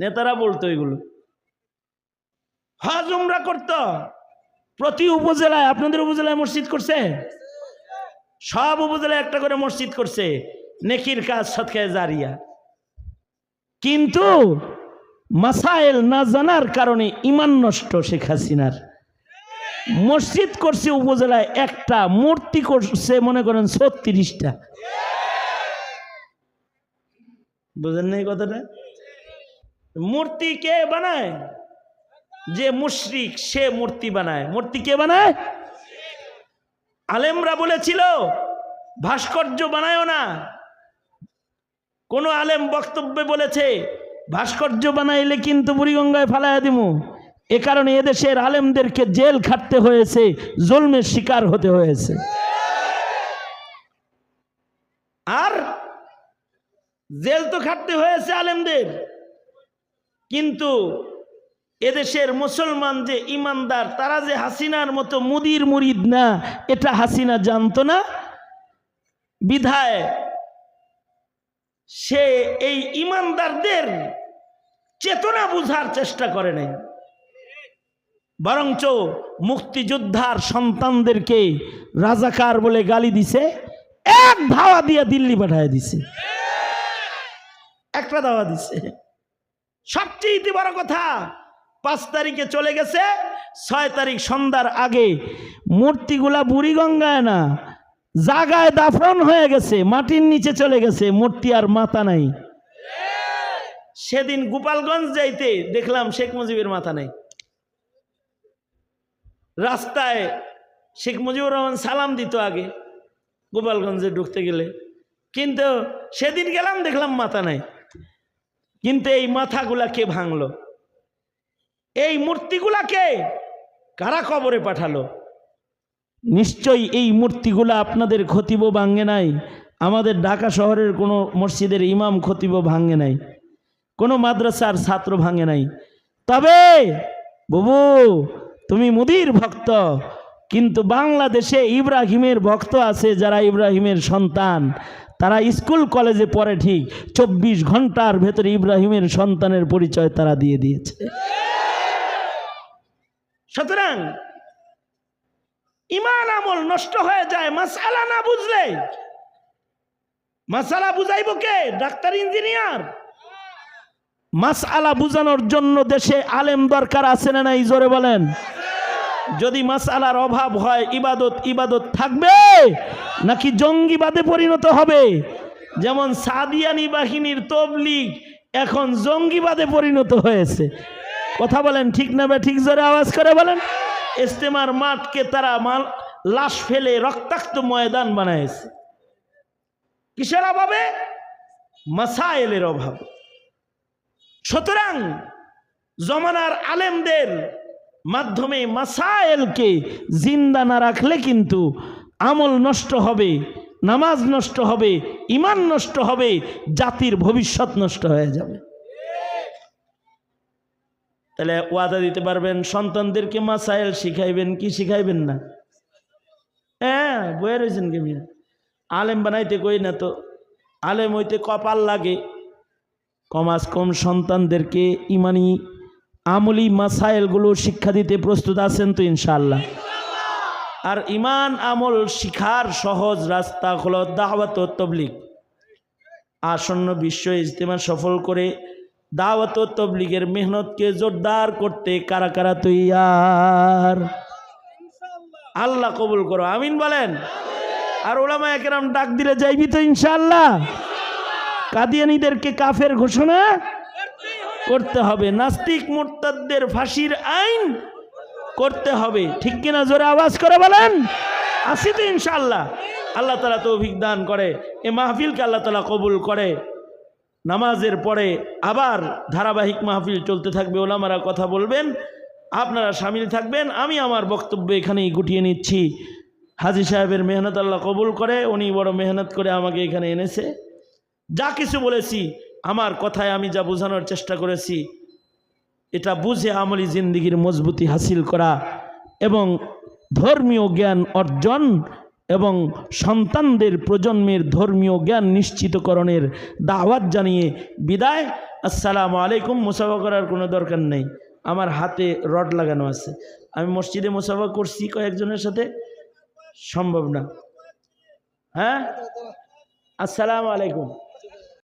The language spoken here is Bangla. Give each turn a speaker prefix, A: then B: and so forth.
A: নেতারা বলতো এগুলো। হজ উমরা করত। প্রতি উপজেলায়, আপনাদের উপজেলায় মসজিদ করছে? সব উপজেলায় একটা করে মসজিদ করছে, নেকির কাজ সৎকায় জারিয়া। কিন্তু মাসাইল না জানার কারণে ইমান নষ্ট শেখ হাসিনার। মসজিদ করছে উপজেলায় একটা, মূর্তি করছে মনে করেন ছত্রিশটা। বুঝেন না এই কথাটা? মূর্তি কে বানায়? যে মুশরিক, সে মূর্তি বানায়। মূর্তি কে বানায়? আলেমরা বলেছিল, ভাস্কর্য বানায়ও না। কোন আলেম বক্তব্যে বলেছে, ভাস্কর্য বানাইলে কিন্তু বুড়িগঙ্গায় ফালাইয়া দিমু। এ কারণে এদেশের আলেমদেরকে জেল খাটতে হয়েছে, জলমের শিকার হতে হয়েছে। আর জেল তো খাটতে হয়েছে আলেমদের। কিন্তু এদেশের মুসলমান যে ইমানদার, তারা যে হাসিনার মতো মুদির মুরিদ না, এটা হাসিনা জানতো না? বিধায় সে এই ইমানদারদের চেতনা বুঝার চেষ্টা করে নাই। বরঞ্চ মুক্তিযোদ্ধার সন্তানদেরকে রাজাকার বলে গালি দিছে, এক ধাওয়া দিয়ে দিল্লি পাঠায় দিছে। একটা ধাওয়া দিছে। সবচেয়ে বড় কথা, পাঁচ তারিখে চলে গেছে, ছয় তারিখ সন্ধ্যার আগে। মূর্তিগুলা বুড়িগঙ্গায় না, জাগায় দাফন হয়ে গেছে, মাটির নিচে চলে গেছে, মূর্তি আর মাথা নাই। সেদিন গোপালগঞ্জ যাইতে দেখলাম শেখ মুজিবের মাথা নাই। রাস্তায় শেখ মুজিবুর রহমান সালাম দিত আগে, গোপালগঞ্জে ঢুকতে গেলে। কিন্তু সেদিন গেলাম, দেখলাম মাথা নাই। কিন্তু এই মাথাগুলা কে ভাঙলো? এই মূর্তিগুলাকে কারা কবরে পাঠালো? নিশ্চয়ই এই মূর্তিগুলা আপনাদের খতিব ভাঙ্গে নাই, আমাদের ঢাকা শহরের কোনো মসজিদের ইমাম খতিব ভাঙ্গে নাই, কোনো মাদ্রাসার ছাত্র ভাঙে নাই। তবে বুবু, তুমি মুদির ভক্ত, কিন্তু বাংলাদেশে ইব্রাহিমের ভক্ত আছে যারা ইব্রাহিমের সন্তান। তারা স্কুল, কলেজে পড়ে ঠিক। চব্বিশ ঘণ্টার ভেতরে ইব্রাহিমের সন্তানের পরিচয় তারা দিয়ে দিয়েছে। সুতরাং ইমান আমল নষ্ট হয়ে যায়, মাসালা না বুঝলে। মাসালা বুঝাইব কে? Doctor, engineer. মাসআলা বুঝানোর জন্য দেশে আলেম দরকার আছে না নাই? জোরে বলেন। যদি মাসআলার অভাব হয়, ইবাদত ইবাদত থাকবে? নাকি জঙ্গিবাদে পরিণত হবে? যেমন সাদিয়ানি বাহিনীর তবলিগ এখন জঙ্গিবাদে পরিণত হয়েছে। কথা বলেন ঠিক না ঠিক জোরে আওয়াজ করে বলেন। ইস্তেমার মাঠকে তারা মাল, লাশ ফেলে রক্তাক্ত ময়দান বানায়ছে কিসের অভাবে? মাসাইলের অভাব। সুতরাং জমানার আলেমদের মাধ্যমে মাসায়েলকে জিন্দা না রাখলে কিন্তু আমল নষ্ট হবে, নামাজ নষ্ট হবে ইমান নষ্ট হবে, জাতির ভবিষ্যৎ নষ্ট হয়ে যাবে। তাহলে ওয়াদা দিতে পারবেন, সন্তানদেরকে মাসাইল শিখাইবেন, কি শিখাইবেন না? হ্যাঁ বয়ে রয়েছেন কে মিয়া? আলেম বানাইতে কই না তো? আলেম হইতে কপাল লাগে। কমাস কম সন্তানদেরকে ইমানি আমলি মাসাইলগুলো শিক্ষা দিতে প্রস্তুত আছেন তো ইনশাল্লাহ আর ইমান আমল শিখার সহজ রাস্তা হলো দাওয়াত ও তবলিগ। আসন্ন বিশ্ব ইজতেমা সফল করে দাওয়াত তবলিগের মেহনতকে জোরদার করতে কারা কারা তৈয়ার? আল্লাহ কবুল করো, আমিন বলেন। আর ওলামা একরাম ডাক দিলে যাইবি তো ইনশাল্লাহ কাদিয়ানিদেরকে কাফের ঘোষণা করতে হবে। নাস্তিক মোরতাদদের ফাঁসির আইন করতে হবে। ঠিক কিনা জোরে আওয়াজ করে বলেন? আসি তো ইনশাল্লাহ আল্লাহ তালা তৌফিক দান করে। এ মাহফিলকে আল্লাহ তালা কবুল করে। নামাজের পরে আবার ধারাবাহিক মাহফিল চলতে থাকবে, ওলামারা কথা বলবেন। আপনারা সামিল থাকবেন। আমি আমার বক্তব্য এখানেই গুটিয়ে নিচ্ছি। হাজি সাহেবের মেহনত আল্লাহ কবুল করে। উনি বড় মেহনত করে আমাকে এখানে এনেছে। যা কিছু বলেছি আমার কথায় আমি যা বোঝানোর চেষ্টা করেছি, এটা বুঝে আমলি জিন্দিগির মজবুতি হাসিল করা এবং ধর্মীয় জ্ঞান অর্জন এবং সন্তানদের প্রজন্মের ধর্মীয় জ্ঞান নিশ্চিতকরণের দাওয়াত জানিয়ে বিদায়। আসসালামু আলাইকুম, মুসাফা করার কোনো দরকার নেই। আমার হাতে রড লাগানো আছে। আমি মসজিদে মুসাফা করছি কয়েকজনের সাথে? সম্ভব না। হ্যাঁ? আসসালামু আলাইকুম।